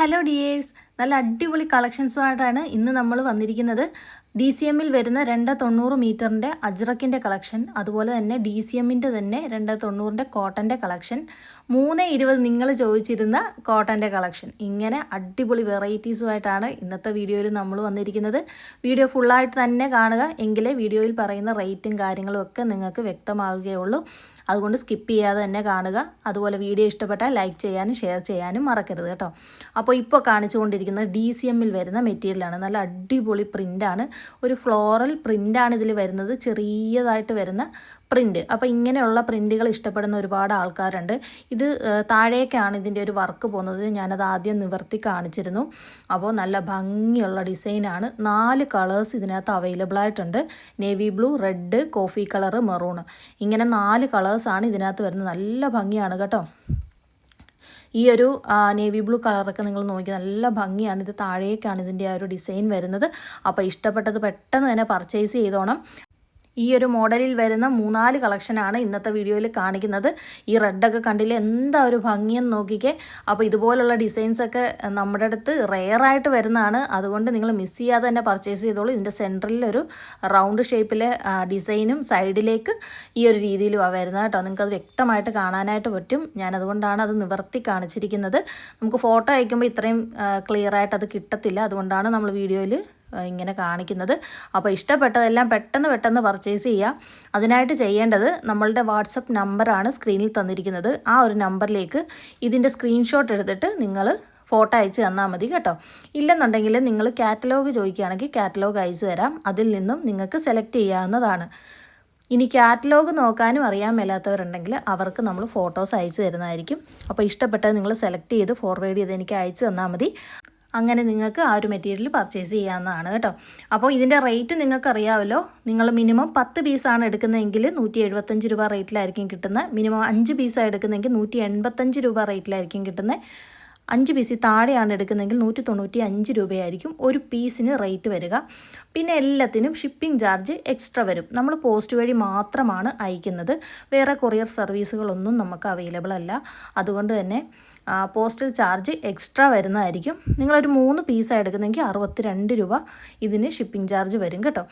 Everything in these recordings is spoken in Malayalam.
ഹലോ ഡിയേഴ്സ് നല്ല അടിപൊളി കളക്ഷൻസുമായിട്ടാണ് ഇന്ന് നമ്മൾ വന്നിരിക്കുന്നത്. ഡി സി എമ്മിൽ വരുന്ന രണ്ട് തൊണ്ണൂറ് മീറ്ററിന്റെ അജ്രക്കിന്റെ കളക്ഷൻ അതുപോലെ തന്നെ ഡി സി എമ്മിന്റെ തന്നെ രണ്ട് തൊണ്ണൂറിന്റെ കോട്ടന്റെ കളക്ഷൻ മൂന്ന് ഇരുപത് നിങ്ങൾ ചോദിച്ചിരുന്ന കോട്ടന്റെ കളക്ഷൻ. ഇങ്ങനെ അടിപൊളി വെറൈറ്റീസുമായിട്ടാണ് ഇന്നത്തെ വീഡിയോയിൽ നമ്മൾ വന്നിരിക്കുന്നത്. വീഡിയോ ഫുള്ളായിട്ട് തന്നെ കാണുക എങ്കിലേ വീഡിയോയിൽ പറയുന്ന റേറ്റും കാര്യങ്ങളും ഒക്കെ നിങ്ങൾക്ക് വ്യക്തമാവുകയുള്ളൂ. അതുകൊണ്ട് സ്കിപ്പ് ചെയ്യാതെ തന്നെ കാണുക. അതുപോലെ വീഡിയോ ഇഷ്ടപ്പെട്ടാൽ ലൈക്ക് ചെയ്യാനും ഷെയർ ചെയ്യാനും മറക്കരുത് കേട്ടോ. അപ്പോൾ ഇപ്പോൾ കാണിച്ചുകൊണ്ടിരിക്കുന്നത് ഡി സി എമ്മിൽ വരുന്ന മെറ്റീരിയലാണ്. നല്ല അടിപൊളി പ്രിന്റാണ്. ഒരു ഫ്ലോറൽ പ്രിന്റാണ് ഇതിൽ വരുന്നത്. ചെറിയതായിട്ട് വരുന്ന പ്രിന്റ് അപ്പോൾ ഇങ്ങനെയുള്ള പ്രിന്റുകൾ ഇഷ്ടപ്പെടുന്ന ഒരുപാട് ആൾക്കാരുണ്ട്. ഇത് താഴേക്കാണ് ഇതിന്റെ ഒരു വർക്ക് പോകുന്നത്. ഞാനത് ആദ്യം നിവർത്തി കാണിച്ചിരുന്നു. അപ്പോൾ നല്ല ഭംഗിയുള്ള ഡിസൈനാണ്. നാല് കളേഴ്സ് ഇതിനകത്ത് അവൈലബിൾ ആയിട്ടുണ്ട്. Navy blue red coffee colour maroon ഇങ്ങനെ നാല് കളേഴ്സാണ് ഇതിനകത്ത് വരുന്നത്. നല്ല ഭംഗിയാണ് കേട്ടോ. ഈ ഒരു നേവി ബ്ലൂ കളറൊക്കെ നിങ്ങൾ നോക്കി നല്ല ഭംഗിയാണ്. ഇത് താഴേക്കാണ് ഇതിന്റെ ആ ഒരു ഡിസൈൻ വരുന്നത്. അപ്പോൾ ഇഷ്ടപ്പെട്ടത് പെട്ടെന്ന് തന്നെ പർച്ചേസ് ചെയ്തോണം. ഈ ഒരു മോഡലിൽ വരുന്ന മൂന്നാൽ കളക്ഷനാണ് ഇന്നത്തെ വീഡിയോയിൽ കാണിക്കുന്നത്. ഈ റെഡൊക്കെ കണ്ടില്ല? എന്താ ഒരു ഭംഗിയെന്ന് നോക്കിക്കേ. അപ്പോൾ ഇതുപോലുള്ള ഡിസൈൻസൊക്കെ നമ്മുടെ അടുത്ത് റെയറായിട്ട് വരുന്നതാണ്. അതുകൊണ്ട് നിങ്ങൾ മിസ് ചെയ്യാതെ തന്നെ പർച്ചേസ് ചെയ്തോളൂ. ഇതിന്റെ സെന്ററിൽ ഒരു റൗണ്ട് ഷേപ്പിലെ ഡിസൈനും സൈഡിലേക്ക് ഈ ഒരു രീതിയിലുമാണ് വരുന്നത് കേട്ടോ. നിങ്ങൾക്കത് വ്യക്തമായിട്ട് കാണാനായിട്ട് പറ്റും. ഞാനതുകൊണ്ടാണ് അത് നിവർത്തി കാണിച്ചിരിക്കുന്നത്. നമുക്ക് ഫോട്ടോ അയക്കുമ്പോൾ ഇത്രയും ക്ലിയറായിട്ട് അത് കിട്ടത്തില്ല. അതുകൊണ്ടാണ് നമ്മൾ വീഡിയോയിൽ ഇങ്ങനെ കാണിക്കുന്നത്. അപ്പോൾ ഇഷ്ടപ്പെട്ടതെല്ലാം പെട്ടെന്ന് പെട്ടെന്ന് പർച്ചേസ് ചെയ്യാം. അതിനായിട്ട് ചെയ്യേണ്ടത് നമ്മളുടെ വാട്സപ്പ് നമ്പറാണ് സ്ക്രീനിൽ തന്നിരിക്കുന്നത്. ആ ഒരു നമ്പറിലേക്ക് ഇതിന്റെ സ്ക്രീൻഷോട്ട് എടുത്തിട്ട് നിങ്ങൾ ഫോട്ടോ അയച്ച് തന്നാൽ മതി കേട്ടോ. ഇല്ലെന്നുണ്ടെങ്കിൽ നിങ്ങൾ കാറ്റലോഗ് ചോദിക്കുകയാണെങ്കിൽ കാറ്റലോഗ് അയച്ചു തരാം. അതിൽ നിന്നും നിങ്ങൾക്ക് സെലക്ട് ചെയ്യാവുന്നതാണ്. ഇനി കാറ്റലോഗ് നോക്കാനും അറിയാൻ മേലാത്തവരുണ്ടെങ്കിൽ അവർക്ക് നമ്മൾ ഫോട്ടോസ് അയച്ചു തരുന്നതായിരിക്കും. അപ്പോൾ ഇഷ്ടപ്പെട്ടത് നിങ്ങൾ സെലക്ട് ചെയ്ത് ഫോർവേഡ് ചെയ്ത് എനിക്ക് അയച്ചു തന്നാൽ മതി. അങ്ങനെ നിങ്ങൾക്ക് ആ ഒരു മെറ്റീരിയൽ പർച്ചേസ് ചെയ്യാവുന്നതാണ് കേട്ടോ. അപ്പോൾ ഇതിന്റെ റേറ്റ് നിങ്ങൾക്ക് അറിയാമല്ലോ നിങ്ങൾ മിനിമം പത്ത് പീസാണ് എടുക്കുന്നതെങ്കിൽ നൂറ്റി എഴുപത്തഞ്ച് രൂപ റേറ്റിലായിരിക്കും കിട്ടുന്നത്. മിനിമം അഞ്ച് പീസാണ് എടുക്കുന്നതെങ്കിൽ നൂറ്റി എൺപത്തഞ്ച് രൂപ റേറ്റിലായിരിക്കും കിട്ടുന്നത്. അഞ്ച് പീസിൽ താഴെയാണ് എടുക്കുന്നതെങ്കിൽ നൂറ്റി തൊണ്ണൂറ്റി അഞ്ച് രൂപയായിരിക്കും ഒരു പീസിന് റേറ്റ് വരിക. പിന്നെ എല്ലാത്തിനും ഷിപ്പിംഗ് ചാർജ് എക്സ്ട്രാ വരും. നമ്മൾ പോസ്റ്റ് വഴി മാത്രമാണ് അയക്കുന്നത്. വേറെ കൊറിയർ സർവീസുകളൊന്നും നമുക്ക് അവൈലബിൾ അല്ല. അതുകൊണ്ട് തന്നെ പോസ്റ്റൽ ചാർജ് എക്സ്ട്രാ വരുന്നതായിരിക്കും. നിങ്ങളൊരു മൂന്ന് പീസാണ് എടുക്കുന്നതെങ്കിൽ അറുപത്തി രണ്ട് രൂപ ഇതിന് ഷിപ്പിംഗ് ചാർജ് വരും കേട്ടോ.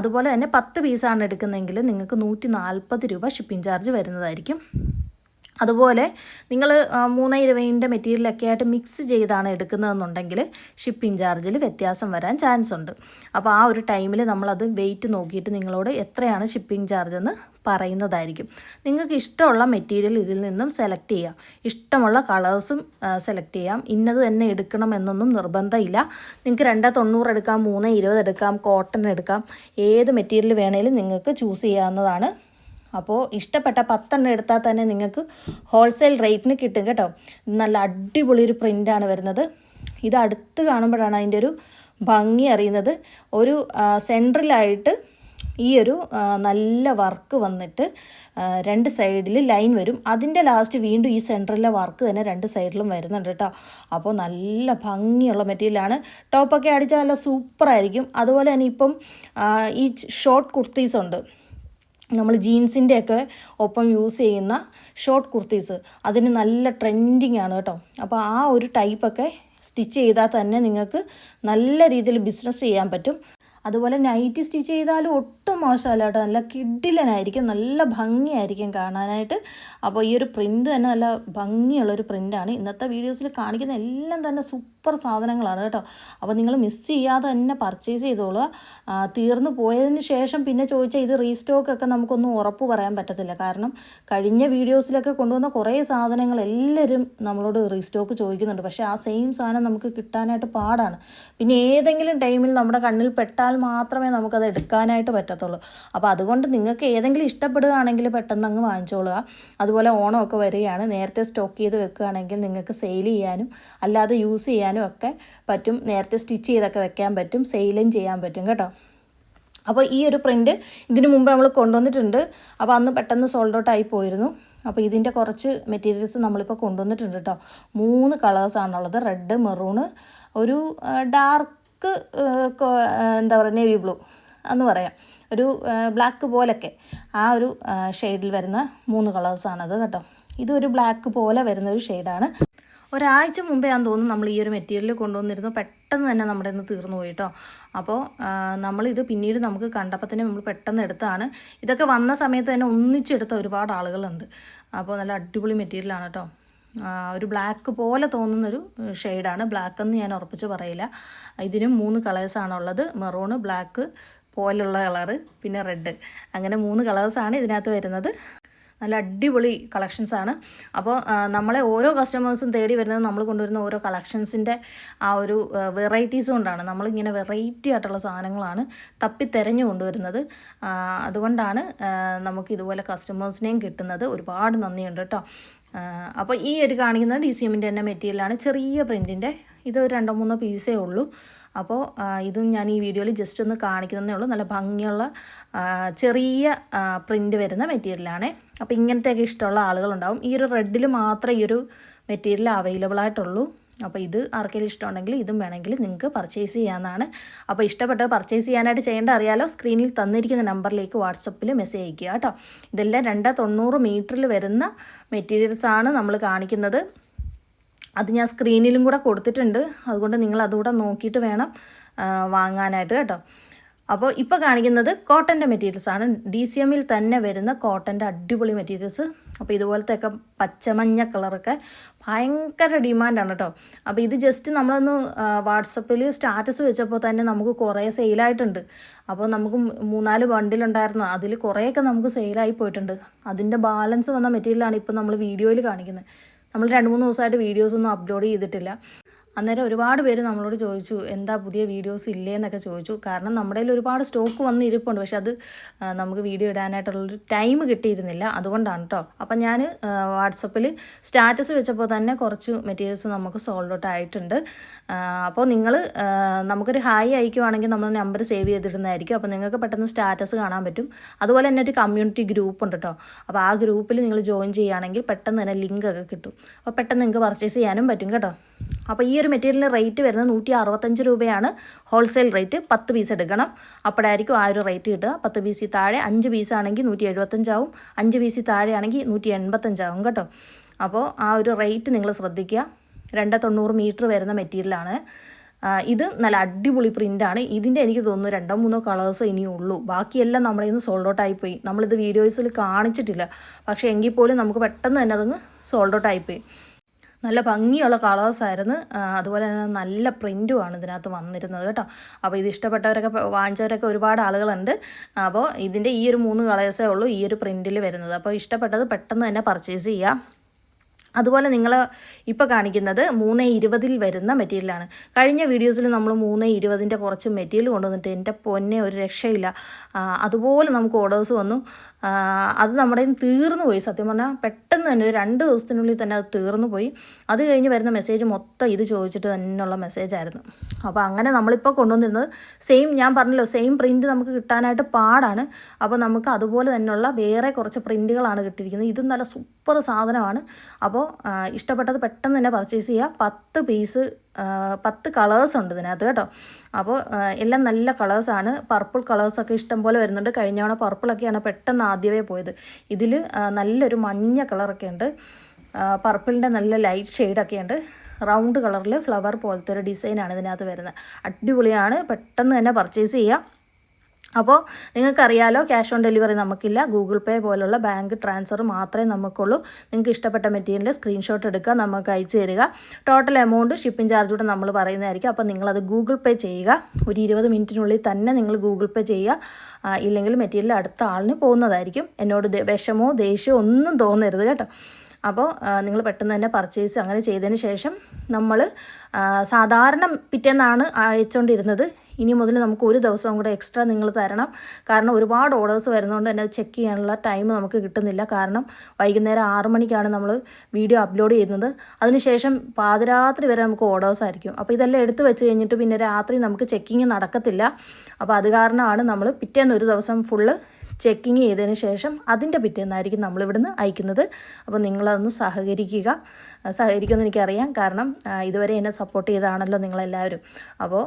അതുപോലെ തന്നെ പത്ത് പീസാണ് എടുക്കുന്നതെങ്കിൽ നിങ്ങൾക്ക് നൂറ്റി നാൽപ്പത് രൂപ ഷിപ്പിംഗ് ചാർജ് വരുന്നതായിരിക്കും. അതുപോലെ നിങ്ങൾ മൂന്ന് ഇരുപതിന്റെ മെറ്റീരിയലൊക്കെ ആയിട്ട് മിക്സ് ചെയ്താണ് എടുക്കുന്നതെന്നുണ്ടെങ്കിൽ ഷിപ്പിംഗ് ചാർജിൽ വ്യത്യാസം വരാൻ ചാൻസ് ഉണ്ട്. അപ്പോൾ ആ ഒരു ടൈമിൽ നമ്മളത് വെയിറ്റ് നോക്കിയിട്ട് നിങ്ങളോട് എത്രയാണ് ഷിപ്പിംഗ് ചാർജ് എന്ന് പറയുന്നതായിരിക്കും. നിങ്ങൾക്ക് ഇഷ്ടമുള്ള മെറ്റീരിയൽ ഇതിൽ നിന്നും സെലക്ട് ചെയ്യാം. ഇഷ്ടമുള്ള കളേഴ്സും സെലക്ട് ചെയ്യാം. ഇന്നത് തന്നെ എടുക്കണം എന്നൊന്നും നിർബന്ധമില്ല. നിങ്ങൾക്ക് രണ്ട് തൊണ്ണൂറ് എടുക്കാം മൂന്ന് ഇരുപത് എടുക്കാം കോട്ടൺ എടുക്കാം. ഏത് മെറ്റീരിയൽ വേണേലും നിങ്ങൾക്ക് ചൂസ് ചെയ്യാവുന്നതാണ് അപ്പോൾ ഇഷ്ടപ്പെട്ട പത്തെണ്ണം എടുത്താൽ തന്നെ നിങ്ങൾക്ക് ഹോൾസെയിൽ റേറ്റിന് കിട്ടും കേട്ടോ. നല്ല അടിപൊളി ഒരു പ്രിന്റാണ് വരുന്നത്. ഇത് അടുത്ത് കാണുമ്പോഴാണ് അതിന്റെ ഒരു ഭംഗി അറിയുന്നത്. ഒരു സെൻട്രലായിട്ട് ഈ ഒരു നല്ല വർക്ക് വന്നിട്ട് രണ്ട് സൈഡിൽ ലൈൻ വരും. അതിന്റെ ലാസ്റ്റ് വീണ്ടും ഈ സെന്ററിലെ വർക്ക് തന്നെ രണ്ട് സൈഡിലും വരുന്നുണ്ട് കേട്ടോ. അപ്പോൾ നല്ല ഭംഗിയുള്ള മെറ്റീരിയലാണ് ടോപ്പൊക്കെ അടിച്ചാൽ നല്ല സൂപ്പറായിരിക്കും അതുപോലെ തന്നെ ഇപ്പം ഈ ഷോർട്ട് കുർത്തീസ് ഉണ്ട്. നമ്മൾ ജീൻസിന്റെയൊക്കെ ഒപ്പം യൂസ് ചെയ്യുന്ന ഷോർട്ട് കുർത്തീസ്. അതിന് നല്ല ട്രെൻഡിങ് ആണ് കേട്ടോ. അപ്പോൾ ആ ഒരു ടൈപ്പൊക്കെ സ്റ്റിച്ച് ചെയ്താൽ തന്നെ നിങ്ങൾക്ക് നല്ല രീതിയിൽ ബിസിനസ് ചെയ്യാൻ പറ്റും. അതുപോലെ നൈറ്റ് സ്റ്റിച്ച് ചെയ്താലും ഒട്ടും മോശമല്ല കേട്ടോ. നല്ല കിഡിലനായിരിക്കും നല്ല ഭംഗിയായിരിക്കും കാണാനായിട്ട്. അപ്പോൾ ഈ ഒരു പ്രിന്റ് തന്നെ നല്ല ഭംഗിയുള്ളൊരു പ്രിന്റാണ് ഇന്നത്തെ വീഡിയോസിൽ കാണിക്കുന്ന എല്ലാം തന്നെ സൂപ്പർ സാധനങ്ങളാണ് കേട്ടോ. അപ്പോൾ നിങ്ങൾ മിസ് ചെയ്യാതെ തന്നെ പർച്ചേസ് ചെയ്തോളുക. തീർന്നു പോയതിന് ശേഷം പിന്നെ ചോദിച്ചാൽ ഇത് റീസ്റ്റോക്ക് ഒക്കെ നമുക്കൊന്നും ഉറപ്പ് പറയാൻ പറ്റത്തില്ല. കാരണം കഴിഞ്ഞ വീഡിയോസിലൊക്കെ കൊണ്ടുവന്ന കുറേ സാധനങ്ങൾ എല്ലാവരും നമ്മളോട് റീസ്റ്റോക്ക് ചോദിക്കുന്നുണ്ട്. പക്ഷേ ആ സെയിം സാധനം നമുക്ക് കിട്ടാനായിട്ട് പാടാണ്. പിന്നെ ഏതെങ്കിലും ടൈമിൽ നമ്മുടെ കണ്ണിൽ പെട്ടാൽ മാത്രമേ നമുക്കത് എടുക്കാനായിട്ട് പറ്റത്തുള്ളൂ. അപ്പോൾ അതുകൊണ്ട് നിങ്ങൾക്ക് ഏതെങ്കിലും ഇഷ്ടപ്പെടുകയാണെങ്കിൽ പെട്ടെന്ന് അങ്ങ് വാങ്ങിച്ചോളുക. അതുപോലെ ഓണമൊക്കെ വരികയാണ്. നേരത്തെ സ്റ്റോക്ക് ചെയ്ത് വെക്കുകയാണെങ്കിൽ നിങ്ങൾക്ക് സെയിൽ ചെയ്യാനും അല്ലാതെ യൂസ് ചെയ്യാനും ഒക്കെ പറ്റും. നേരത്തെ സ്റ്റിച്ച് ചെയ്തൊക്കെ വെക്കാൻ പറ്റും. സെയിലും ചെയ്യാൻ പറ്റും കേട്ടോ. അപ്പോൾ ഈ ഒരു പ്രിന്റ് ഇതിനു മുമ്പ് നമ്മൾ കൊണ്ടുവന്നിട്ടുണ്ട്. അപ്പോൾ അന്ന് പെട്ടെന്ന് സോൾഡ് ഔട്ട് ആയി പോയിരുന്നു. അപ്പോൾ ഇതിന്റെ കുറച്ച് മെറ്റീരിയൽസ് നമ്മളിപ്പോൾ കൊണ്ടുവന്നിട്ടുണ്ട് കേട്ടോ. മൂന്ന് കളേഴ്സാണുള്ളത് റെഡ് മെറൂണ് ഒരു ഡാർക്ക് എന്താ പറയുക നേവി ബ്ലൂ എന്ന് പറയാം. ഒരു ബ്ലാക്ക് പോലൊക്കെ ആ ഒരു ഷെയ്ഡിൽ വരുന്ന മൂന്ന് കളേഴ്സാണത് കേട്ടോ. ഇതൊരു ബ്ലാക്ക് പോലെ വരുന്ന ഒരു ഷെയ്ഡാണ്. ഒരാഴ്ച മുമ്പേ ഞാൻ തോന്നുന്നു നമ്മൾ ഈ ഒരു മെറ്റീരിയൽ കൊണ്ടുവന്നിരുന്നു. പെട്ടെന്ന് തന്നെ നമ്മുടെ ഇന്ന് തീർന്നു പോയി കേട്ടോ. അപ്പോൾ നമ്മളിത് പിന്നീട് നമുക്ക് കണ്ടപ്പോൾ തന്നെ നമ്മൾ പെട്ടെന്ന് എടുത്താണ്. ഇതൊക്കെ വന്ന സമയത്ത് തന്നെ ഒന്നിച്ചെടുത്ത ഒരുപാട് ആളുകളുണ്ട്. അപ്പോൾ നല്ല അടിപൊളി മെറ്റീരിയലാണ് കേട്ടോ. ഒരു ബ്ലാക്ക് പോലെ തോന്നുന്നൊരു ഷെയ്ഡാണ് ബ്ലാക്ക് എന്ന് ഞാൻ ഉറപ്പിച്ച് പറയില്ല. ഇതിനും മൂന്ന് കളേഴ്സാണ് ഉള്ളത് മെറൂണ് ബ്ലാക്ക് പോലുള്ള കളറ് പിന്നെ റെഡ് അങ്ങനെ മൂന്ന് കളേഴ്സാണ് ഇതിനകത്ത് വരുന്നത്. നല്ല അടിപൊളി കളക്ഷൻസാണ് അപ്പോൾ നമ്മളെ ഓരോ കസ്റ്റമേഴ്സും തേടി വരുന്നത് നമ്മൾ കൊണ്ടുവരുന്ന ഓരോ കളക്ഷൻസിന്റെ ആ ഒരു വെറൈറ്റീസ് കൊണ്ടാണ്. നമ്മളിങ്ങനെ വെറൈറ്റി ആയിട്ടുള്ള സാധനങ്ങളാണ് തപ്പി തിരഞ്ഞു കൊണ്ടുവരുന്നത്. അതുകൊണ്ടാണ് നമുക്ക് ഇതുപോലെ കസ്റ്റമേഴ്സിനെയും കിട്ടുന്നത്. ഒരുപാട് നന്ദിയുണ്ട് കേട്ടോ. അപ്പോൾ ഈ ഒരു കാണിക്കുന്നത് ഡി സി എമ്മിന്റെ തന്നെ മെറ്റീരിയലാണ് ചെറിയ പ്രിന്റിന്റെ ഇത് രണ്ടോ മൂന്നോ പീസേ ഉള്ളൂ. അപ്പോൾ ഇത് ഞാൻ ഈ വീഡിയോയിൽ ജസ്റ്റ് ഒന്ന് കാണിക്കുന്നതേ ഉള്ളൂ. നല്ല ഭംഗിയുള്ള ചെറിയ പ്രിന്റ് വരുന്ന മെറ്റീരിയലാണ് അപ്പോൾ ഇങ്ങനത്തെയൊക്കെ ഇഷ്ടമുള്ള ആളുകളുണ്ടാവും. ഈ ഒരു റെഡിൽ മാത്രമേ ഈ ഒരു മെറ്റീരിയൽ അവൈലബിൾ ആയിട്ടുള്ളൂ. അപ്പോൾ ഇത് ആർക്കെങ്കിലും ഇഷ്ടമുണ്ടെങ്കിൽ ഇതും വേണമെങ്കിൽ നിങ്ങൾക്ക് പർച്ചേസ് ചെയ്യാവുന്നതാണ്. അപ്പോൾ ഇഷ്ടപ്പെട്ടത് പർച്ചേസ് ചെയ്യാനായിട്ട് ചെയ്യേണ്ട അറിയാലോ സ്ക്രീനിൽ തന്നിരിക്കുന്ന നമ്പറിലേക്ക് വാട്സപ്പിൽ മെസ്സേജ് അയക്കുക കേട്ടോ. ഇതെല്ലാം രണ്ട് തൊണ്ണൂറ് മീറ്ററിൽ വരുന്ന മെറ്റീരിയൽസാണ് നമ്മൾ കാണിക്കുന്നത്. അത് ഞാൻ സ്ക്രീനിലും കൂടെ കൊടുത്തിട്ടുണ്ട്. അതുകൊണ്ട് നിങ്ങൾ അതുകൂടെ നോക്കിയിട്ട് വേണം വാങ്ങാനായിട്ട് കേട്ടോ. അപ്പോൾ ഇപ്പോൾ കാണിക്കുന്നത് കോട്ടന്റെ മെറ്റീരിയൽസ് ആണ്. ഡി സി എമ്മിൽ തന്നെ വരുന്ന കോട്ടന്റെ അടിപൊളി മെറ്റീരിയൽസ് അപ്പോൾ ഇതുപോലത്തെ ഇതുപോലത്തെയൊക്കെ പച്ചമഞ്ഞ കളറൊക്കെ ഭയങ്കര ഡിമാൻഡാണ് കേട്ടോ. അപ്പോൾ ഇത് ജസ്റ്റ് നമ്മളൊന്ന് വാട്സപ്പിൽ സ്റ്റാറ്റസ് വെച്ചപ്പോൾ തന്നെ നമുക്ക് കുറേ സെയിലായിട്ടുണ്ട് അപ്പോൾ നമുക്ക് മൂന്നാൽ ബണ്ടിലുണ്ടായിരുന്നു അതിൽ കുറേയൊക്കെ നമുക്ക് സെയിലായി പോയിട്ടുണ്ട്. അതിന്റെ ബാലൻസ് വന്ന മെറ്റീരിയലാണ് ഇപ്പോൾ നമ്മൾ വീഡിയോയിൽ കാണിക്കുന്നത്. നമ്മൾ രണ്ട് മൂന്ന് ദിവസമായിട്ട് വീഡിയോസ് ഒന്നും അപ്ലോഡ് ചെയ്തിട്ടില്ല. അന്നേരം ഒരുപാട് പേര് നമ്മളോട് ചോദിച്ചു എന്താ പുതിയ വീഡിയോസ് ഇല്ലേ? എന്നൊക്കെ ചോദിച്ചു. കാരണം നമ്മുടെ കയ്യിൽ ഒരുപാട് സ്റ്റോക്ക് വന്ന് ഇരിപ്പുണ്ട് പക്ഷെ അത് നമുക്ക് വീഡിയോ ഇടാനായിട്ടുള്ളൊരു ടൈം കിട്ടിയിരുന്നില്ല. അതുകൊണ്ടാണ് കേട്ടോ അപ്പം ഞാൻ വാട്സപ്പിൽ സ്റ്റാറ്റസ് വെച്ചപ്പോൾ തന്നെ കുറച്ച് മെറ്റീരിയൽസ് നമുക്ക് സോൾഡ് ഔട്ട് ആയിട്ടുണ്ട്. അപ്പോൾ നിങ്ങൾ നമുക്കൊരു ഹായ് അയക്കുവാണെങ്കിൽ നമ്മൾ നമ്പർ സേവ് ചെയ്തിടുന്നതായിരിക്കും. അപ്പോൾ നിങ്ങൾക്ക് പെട്ടെന്ന് സ്റ്റാറ്റസ് കാണാൻ പറ്റും. അതുപോലെ തന്നെ ഒരു കമ്മ്യൂണിറ്റി ഗ്രൂപ്പ് ഉണ്ട് കേട്ടോ അപ്പോൾ ആ ഗ്രൂപ്പിൽ നിങ്ങൾ ജോയിൻ ചെയ്യുകയാണെങ്കിൽ പെട്ടെന്ന് തന്നെ ലിങ്ക് ഒക്കെ കിട്ടും. അപ്പോൾ പെട്ടെന്ന് നിങ്ങൾക്ക് പർച്ചേസ് ചെയ്യാനും പറ്റും കേട്ടോ. അപ്പോൾ ഈ ഒരു മെറ്റീരിയലിന് റേറ്റ് വരുന്നത് നൂറ്റി അറുപത്തഞ്ച് രൂപയാണ്. ഹോൾസെയിൽ റേറ്റ് പത്ത് പീസ് എടുക്കണം. അപ്പോഴായിരിക്കും ആ ഒരു റേറ്റ് കിട്ടുക. പത്ത് പീസിൽ താഴെ അഞ്ച് പീസാണെങ്കിൽ നൂറ്റി എഴുപത്തഞ്ചാവും അഞ്ച് പീസിൽ താഴെയാണെങ്കിൽ നൂറ്റി എൺപത്തഞ്ചാവും കേട്ടോ. അപ്പോൾ ആ ഒരു റേറ്റ് നിങ്ങൾ ശ്രദ്ധിക്കുക. രണ്ട് തൊണ്ണൂറ് മീറ്റർ വരുന്ന മെറ്റീരിയലാണ്. ഇത് നല്ല അടിപൊളി പ്രിന്റാണ് ഇതിന്റെ എനിക്ക് തോന്നുന്നു രണ്ടോ മൂന്നോ കളേഴ്സ് ഇനിയും ഉള്ളൂ. ബാക്കിയെല്ലാം നമ്മുടെ ഇന്ന് സോൾഡ് ഔട്ട് ആയിപ്പോയി. നമ്മളിത് വീഡിയോസിൽ കാണിച്ചിട്ടില്ല. പക്ഷേ എങ്കിൽ പോലും നമുക്ക് പെട്ടെന്ന് തന്നെ അതങ്ങ് സോൾഡ് ഔട്ട് ആയിപ്പോയി. നല്ല ഭംഗിയുള്ള കളേഴ്സ് കളേഴ്സായിരുന്നു അതുപോലെ തന്നെ നല്ല പ്രിന്റുമാണ് ഇതിനകത്ത് വന്നിരുന്നത് കേട്ടോ. അപ്പോൾ ഇത് ഇഷ്ടപ്പെട്ടവരൊക്കെ വാങ്ങിച്ചവരൊക്കെ ഒരുപാട് ആളുകളുണ്ട്. അപ്പോൾ ഇതിന്റെ ഈ ഒരു മൂന്ന് കളേഴ്സേ ഉള്ളൂ ഈ ഒരു പ്രിന്റിൽ വരുന്നത്. അപ്പോൾ ഇഷ്ടപ്പെട്ടത് പെട്ടെന്ന് തന്നെ പർച്ചേസ് ചെയ്യുക അതുപോലെ നിങ്ങൾ ഇപ്പോൾ കാണിക്കുന്നത് മൂന്ന് ഇരുപതിൽ വരുന്ന മെറ്റീരിയലാണ് കഴിഞ്ഞ വീഡിയോസിൽ നമ്മൾ മൂന്ന് ഇരുപതിന്റെ കുറച്ച് മെറ്റീരിയൽ കൊണ്ടുവന്നിട്ട് എന്റെ പൊന്നെ ഒരു രക്ഷയില്ല. അതുപോലെ നമുക്ക് ഓർഡേഴ്സ് വന്നു. അത് നമ്മുടെ തീർന്നു പോയി. സത്യം പറഞ്ഞാൽ പെട്ടെന്ന് തന്നെ രണ്ട് ദിവസത്തിനുള്ളിൽ തന്നെ അത് തീർന്നു പോയി. അത് കഴിഞ്ഞ് വരുന്ന മെസ്സേജ് മൊത്തം ഇത് ചോദിച്ചിട്ട് തന്നെയുള്ള മെസ്സേജായിരുന്നു അപ്പോൾ അങ്ങനെ നമ്മളിപ്പോൾ കൊണ്ടുവന്നിരുന്നത് സെയിം ഞാൻ പറഞ്ഞല്ലോ സെയിം പ്രിന്റ് നമുക്ക് കിട്ടാനായിട്ട് പാടാണ്. അപ്പോൾ നമുക്ക് അതുപോലെ തന്നെയുള്ള വേറെ കുറച്ച് പ്രിന്റുകളാണ് കിട്ടിയിരിക്കുന്നത്. ഇത് നല്ല സൂപ്പർ സാധനമാണ്. അപ്പോൾ ഇഷ്ടപ്പെട്ടത് പെട്ടെന്ന് തന്നെ പർച്ചേസ് ചെയ്യുക പത്ത് പീസ് പത്ത് കളേഴ്സ് ഉണ്ട് ഇതിനകത്ത് കേട്ടോ. അപ്പോൾ എല്ലാം നല്ല കളേഴ്സാണ് പർപ്പിൾ കളേഴ്സൊക്കെ ഇഷ്ടം പോലെ വരുന്നുണ്ട്. കഴിഞ്ഞ തവണ പർപ്പിളൊക്കെയാണ് പെട്ടെന്ന് ആദ്യമേ പോയത്. ഇതിൽ നല്ലൊരു മഞ്ഞ കളറൊക്കെ ഉണ്ട്. പർപ്പിളിന്റെ നല്ല ലൈറ്റ് ഷെയ്ഡൊക്കെ ഉണ്ട്. റൗണ്ട് കളറിൽ ഫ്ലവർ പോലത്തെ ഒരു ഡിസൈനാണ് ഇതിനകത്ത് വരുന്നത്. അടിപൊളിയാണ്. പെട്ടെന്ന് തന്നെ പർച്ചേസ് ചെയ്യുക അപ്പോൾ നിങ്ങൾക്കറിയാലോ ക്യാഷ് ഓൺ ഡെലിവറി നമുക്കില്ല. ഗൂഗിൾ പേ പോലുള്ള ബാങ്ക് ട്രാൻസ്ഫർ മാത്രമേ നമുക്കുള്ളൂ. നിങ്ങൾക്ക് ഇഷ്ടപ്പെട്ട മെറ്റീരിയൽ സ്ക്രീൻഷോട്ട് എടുക്കുക നമുക്ക് അയച്ചു തരിക. ടോട്ടൽ എമൗണ്ട് ഷിപ്പിംഗ് ചാർജ് കൂടെ നമ്മൾ പറയുന്നതായിരിക്കും. അപ്പോൾ നിങ്ങളത് ഗൂഗിൾ പേ ചെയ്യുക. ഒരു ഇരുപത് മിനിറ്റിനുള്ളിൽ തന്നെ നിങ്ങൾ ഗൂഗിൾ പേ ചെയ്യുക. ഇല്ലെങ്കിൽ മെറ്റീരിയൽ അടുത്ത ആളിന് പോകുന്നതായിരിക്കും. എന്നോട് വിഷമോ ദേഷ്യമോ ഒന്നും തോന്നരുത് കേട്ടോ. അപ്പോൾ നിങ്ങൾ പെട്ടെന്ന് തന്നെ പർച്ചേസ് അങ്ങനെ ചെയ്തതിന് ശേഷം നമ്മൾ സാധാരണ പിറ്റേന്നാണ് അയച്ചുകൊണ്ടിരുന്നത് ഇനി മുതൽ നമുക്ക് ഒരു ദിവസം കൂടെ എക്സ്ട്രാ നിങ്ങൾ തരണം. കാരണം ഒരുപാട് ഓർഡേഴ്സ് വരുന്നതുകൊണ്ട് തന്നെ അത് ചെക്ക് ചെയ്യാനുള്ള ടൈം നമുക്ക് കിട്ടുന്നില്ല. കാരണം വൈകുന്നേരം ആറ് മണിക്കാണ് നമ്മൾ വീഡിയോ അപ്ലോഡ് ചെയ്യുന്നത്. അതിനുശേഷം പാതിരാത്രി വരെ നമുക്ക് ഓർഡേഴ്സ് ആയിരിക്കും. അപ്പോൾ ഇതെല്ലാം എടുത്ത് വെച്ച് കഴിഞ്ഞിട്ട് പിന്നെ രാത്രി നമുക്ക് ചെക്കിങ് നടക്കത്തില്ല. അപ്പോൾ അത് കാരണമാണ് നമ്മൾ പിറ്റേന്ന് ഒരു ദിവസം ഫുള്ള് ചെക്കിങ് ചെയ്തതിന് ശേഷം അതിന്റെ പിറ്റേന്നായിരിക്കും നമ്മളിവിടുന്ന് അയക്കുന്നത്. അപ്പോൾ നിങ്ങളതൊന്ന് സഹകരിക്കുക. സഹകരിക്കുമെന്ന് എനിക്കറിയാം. കാരണം ഇതുവരെ എന്നെ സപ്പോർട്ട് ചെയ്താണല്ലോ നിങ്ങളെല്ലാവരും. അപ്പോൾ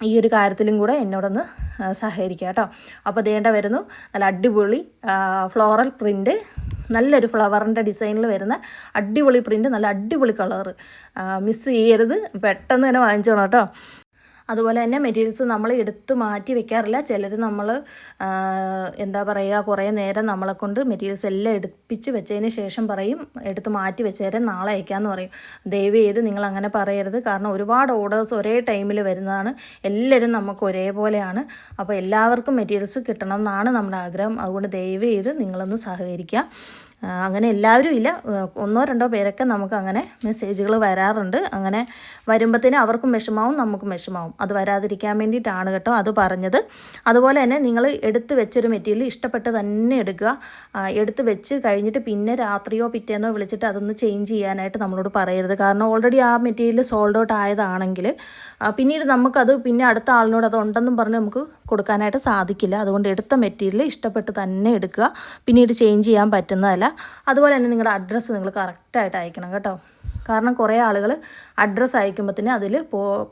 ഈ ഒരു കാര്യത്തിലും കൂടെ എന്നോടൊന്ന് സഹകരിക്കുക കേട്ടോ. അപ്പോൾ ദേണ്ട വരുന്നു. നല്ല അടിപൊളി ഫ്ലോറൽ പ്രിന്റ് നല്ലൊരു ഫ്ലവറിന്റെ ഡിസൈനിൽ വരുന്ന അടിപൊളി പ്രിന്റ് നല്ല അടിപൊളി കളറ് മിസ് ചെയ്യരുത്. പെട്ടെന്ന് തന്നെ വാങ്ങിച്ചോണം കേട്ടോ. അതുപോലെ തന്നെ മെറ്റീരിയൽസ് നമ്മൾ എടുത്ത് മാറ്റി വെക്കാറില്ല. ചിലർ നമ്മൾ എന്താ പറയുക കുറേ നേരം നമ്മളെ കൊണ്ട് മെറ്റീരിയൽസ് എല്ലാം എടുപ്പിച്ച് വെച്ചതിന് ശേഷം പറയും എടുത്ത് മാറ്റി വെച്ചേരെ നാളെ അയക്കാമെന്ന് പറയും. ദയവ് ചെയ്ത് നിങ്ങൾ അങ്ങനെ പറയരുത്. കാരണം ഒരുപാട് ഓർഡേഴ്സ് ഒരേ ടൈമിൽ വരുന്നതാണ്. എല്ലാവരും നമുക്ക് ഒരേപോലെയാണ്. അപ്പോൾ എല്ലാവർക്കും മെറ്റീരിയൽസ് കിട്ടണം എന്നാണ് നമ്മുടെ ആഗ്രഹം. അതുകൊണ്ട് ദയവ് ചെയ്ത് നിങ്ങളൊന്ന് സഹകരിക്കുക. അങ്ങനെ എല്ലാവരും ഇല്ല. ഒന്നോ രണ്ടോ പേരൊക്കെ നമുക്ക് അങ്ങനെ മെസ്സേജുകൾ വരാറുണ്ട്. അങ്ങനെ വരുമ്പോഴത്തേനും അവർക്കും വിഷമാവും നമുക്കും വിഷമാവും. അത് വരാതിരിക്കാൻ വേണ്ടിയിട്ടാണ് കേട്ടോ അത് പറഞ്ഞത്. അതുപോലെ തന്നെ നിങ്ങൾ എടുത്ത് വെച്ചൊരു മെറ്റീരിയൽ ഇഷ്ടപ്പെട്ട് തന്നെ എടുക്കുക. എടുത്ത് വെച്ച് കഴിഞ്ഞിട്ട് പിന്നെ രാത്രിയോ പിറ്റേന്നോ വിളിച്ചിട്ട് അതൊന്ന് ചേഞ്ച് ചെയ്യാനായിട്ട് നമ്മളോട് പറയരുത്. കാരണം ഓൾറെഡി ആ മെറ്റീരിയൽ സോൾഡ് ഔട്ട് ആയതാണെങ്കിൽ പിന്നീട് നമുക്കത് പിന്നെ അടുത്ത ആളിനോട് അത് ഉണ്ടെന്നും പറഞ്ഞ് നമുക്ക് കൊടുക്കാനായിട്ട് സാധിക്കില്ല. അതുകൊണ്ട് എടുത്ത മെറ്റീരിയൽ ഇഷ്ടപ്പെട്ട് തന്നെ എടുക്കുക. പിന്നീട് ചേഞ്ച് ചെയ്യാൻ പറ്റുന്നതല്ല. അതുപോലെ തന്നെ നിങ്ങളുടെ അഡ്രസ്സ് നിങ്ങൾ കറക്റ്റായിട്ട് അയക്കണം കേട്ടോ. കാരണം കുറേ ആളുകൾ അഡ്രസ്സ് അയക്കുമ്പോഴത്തേന് അതിൽ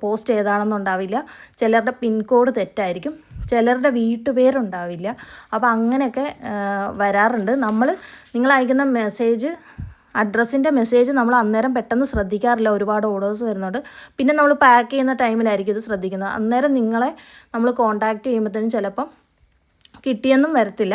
പോസ്റ്റ് ഏതാണെന്നുണ്ടാവില്ല ചിലരുടെ പിൻകോഡ് തെറ്റായിരിക്കും. ചിലരുടെ വീട്ടുപേരുണ്ടാവില്ല. അപ്പോൾ അങ്ങനെയൊക്കെ വരാറുണ്ട്. നമ്മൾ നിങ്ങൾ അയക്കുന്ന മെസ്സേജ് അഡ്രസ്സിന്റെ മെസ്സേജ് നമ്മൾ അന്നേരം പെട്ടെന്ന് ശ്രദ്ധിക്കാറില്ല. ഒരുപാട് ഓർഡേഴ്സ് വരുന്നുണ്ട്. പിന്നെ നമ്മൾ പാക്ക് ചെയ്യുന്ന ടൈമിലായിരിക്കും ഇത് ശ്രദ്ധിക്കുന്നത്. അന്നേരം നിങ്ങളെ നമ്മൾ കോൺടാക്റ്റ് ചെയ്യുമ്പോഴത്തേനും ചിലപ്പം കിട്ടിയെന്നും വരത്തില്ല.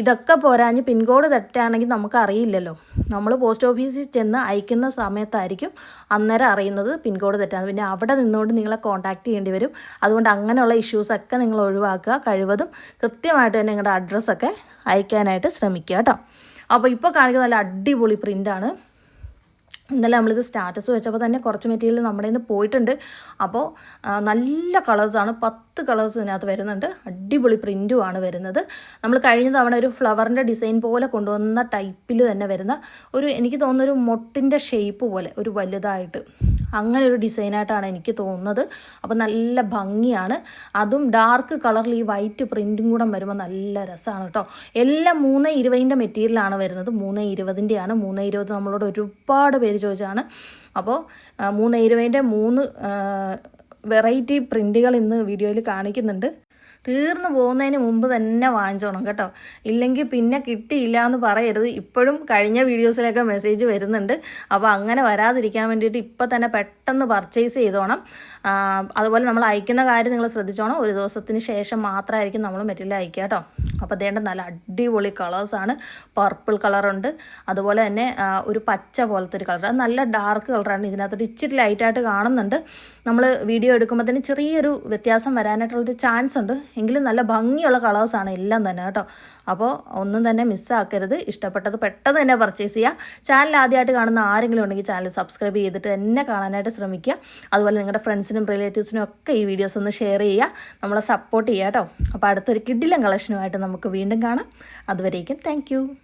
ഇതൊക്കെ പോരാഞ്ഞ് പിൻകോഡ് തെറ്റാണെങ്കിൽ നമുക്ക് അറിയില്ലല്ലോ നമ്മൾ പോസ്റ്റ് ഓഫീസിൽ ചെന്ന് അയക്കുന്ന സമയത്തായിരിക്കും അന്നേരം അറിയുന്നത് പിൻകോഡ് തെറ്റാന്ന്. പിന്നെ അവിടെ നിന്നുകൊണ്ട് നിങ്ങളെ കോൺടാക്റ്റ് ചെയ്യേണ്ടി വരും. അതുകൊണ്ട് അങ്ങനെയുള്ള ഇഷ്യൂസൊക്കെ നിങ്ങൾ ഒഴിവാക്കുക. കഴിവതും കൃത്യമായിട്ട് തന്നെ നിങ്ങളുടെ അഡ്രസ്സൊക്കെ അയക്കാനായിട്ട് ശ്രമിക്കുക കേട്ടോ. അപ്പോൾ ഇപ്പോൾ കാണിക്കുന്ന നല്ല അടിപൊളി പ്രിന്റാണ്. ഇന്നലെ നമ്മളിത് സ്റ്റാറ്റസ് വെച്ചപ്പോൾ തന്നെ കുറച്ച് മെറ്റീരിയൽ നമ്മുടെ നിന്ന് പോയിട്ടുണ്ട്. അപ്പോൾ നല്ല കളേഴ്സാണ് പത്ത് കളേഴ്സ് ഇതിനകത്ത് വരുന്നുണ്ട്. അടിപൊളി പ്രിന്റുമാണ് വരുന്നത്. നമ്മൾ കഴിഞ്ഞ തവണ ഒരു ഫ്ലവറിന്റെ ഡിസൈൻ പോലെ കൊണ്ടുവന്ന ടൈപ്പിൽ തന്നെ വരുന്ന ഒരു എനിക്ക് തോന്നുന്ന ഒരു മൊട്ടിന്റെ ഷേപ്പ് പോലെ ഒരു വലുതായിട്ട്. അങ്ങനെ ഒരു ഡിസൈനായിട്ടാണ് എനിക്ക് തോന്നുന്നത്. അപ്പോൾ നല്ല ഭംഗിയാണ്. അതും ഡാർക്ക് കളറിൽ ഈ വൈറ്റ് പ്രിന്റും കൂടെ വരുമ്പോൾ നല്ല രസമാണ് കേട്ടോ എല്ലാം മൂന്ന് ഇരുപതിന്റെ മെറ്റീരിയലാണ് വരുന്നത്. മൂന്ന് ഇരുപതിന്റെയാണ്. മൂന്ന് ഇരുപത് നമ്മളോട് ഒരുപാട് പേര് ചോദിച്ചാണ്. അപ്പോൾ മൂന്ന് ഇരുപതിന്റെ മൂന്ന് വെറൈറ്റി പ്രിന്റുകൾ ഇന്ന് വീഡിയോയിൽ കാണിക്കുന്നുണ്ട്. തീർന്നു പോകുന്നതിന് മുമ്പ് തന്നെ വാങ്ങിച്ചോണം കേട്ടോ. ഇല്ലെങ്കിൽ പിന്നെ കിട്ടിയില്ല എന്ന് പറയരുത്. ഇപ്പോഴും കഴിഞ്ഞ വീഡിയോസിലൊക്കെ മെസ്സേജ് വരുന്നുണ്ട്. അപ്പോൾ അങ്ങനെ വരാതിരിക്കാൻ വേണ്ടിയിട്ട് ഇപ്പം തന്നെ പെട്ടെന്ന് പർച്ചേസ് ചെയ്തോണം. അതുപോലെ നമ്മൾ അയക്കുന്ന കാര്യം നിങ്ങൾ ശ്രദ്ധിച്ചോണം. ഒരു ദിവസത്തിന് ശേഷം മാത്രമായിരിക്കും നമ്മൾ മെറ്റീരിയൽ അയക്കുക കേട്ടോ. അപ്പോൾ അതേണ്ട നല്ല അടിപൊളി കളേഴ്സാണ് പർപ്പിൾ കളറുണ്ട് അതുപോലെ തന്നെ ഒരു പച്ച പോലത്തെ ഒരു കളർ നല്ല ഡാർക്ക് കളറാണ് ഇതിനകത്തൊരു ഇച്ചിരി ലൈറ്റായിട്ട് കാണുന്നുണ്ട്. നമ്മൾ വീഡിയോ എടുക്കുമ്പോൾ തന്നെ ചെറിയൊരു വ്യത്യാസം വരാനായിട്ടുള്ളൊരു ചാൻസ് ഉണ്ട്. എങ്കിലും നല്ല ഭംഗിയുള്ള കളേഴ്സാണ് എല്ലാം തന്നെ കേട്ടോ. അപ്പോൾ ഒന്നും തന്നെ മിസ്സാക്കരുത്. ഇഷ്ടപ്പെട്ടത് പെട്ടെന്ന് തന്നെ പർച്ചേസ് ചെയ്യുക. ചാനൽ ആദ്യമായിട്ട് കാണുന്ന ആരെങ്കിലും ഉണ്ടെങ്കിൽ ചാനൽ സബ്സ്ക്രൈബ് ചെയ്തിട്ട് തന്നെ കാണാനായിട്ട് ശ്രമിക്കുക. അതുപോലെ നിങ്ങളുടെ ഫ്രണ്ട്സിനും റിലേറ്റീവ്സിനും ഒക്കെ ഈ വീഡിയോസ് ഒന്ന് ഷെയർ ചെയ്യുക. നമ്മളെ സപ്പോർട്ട് ചെയ്യുക കേട്ടോ. അപ്പോൾ അടുത്തൊരു കിഡിലം കളക്ഷനുമായിട്ട് നമുക്ക് വീണ്ടും കാണാം. അതുവരേക്കും താങ്ക്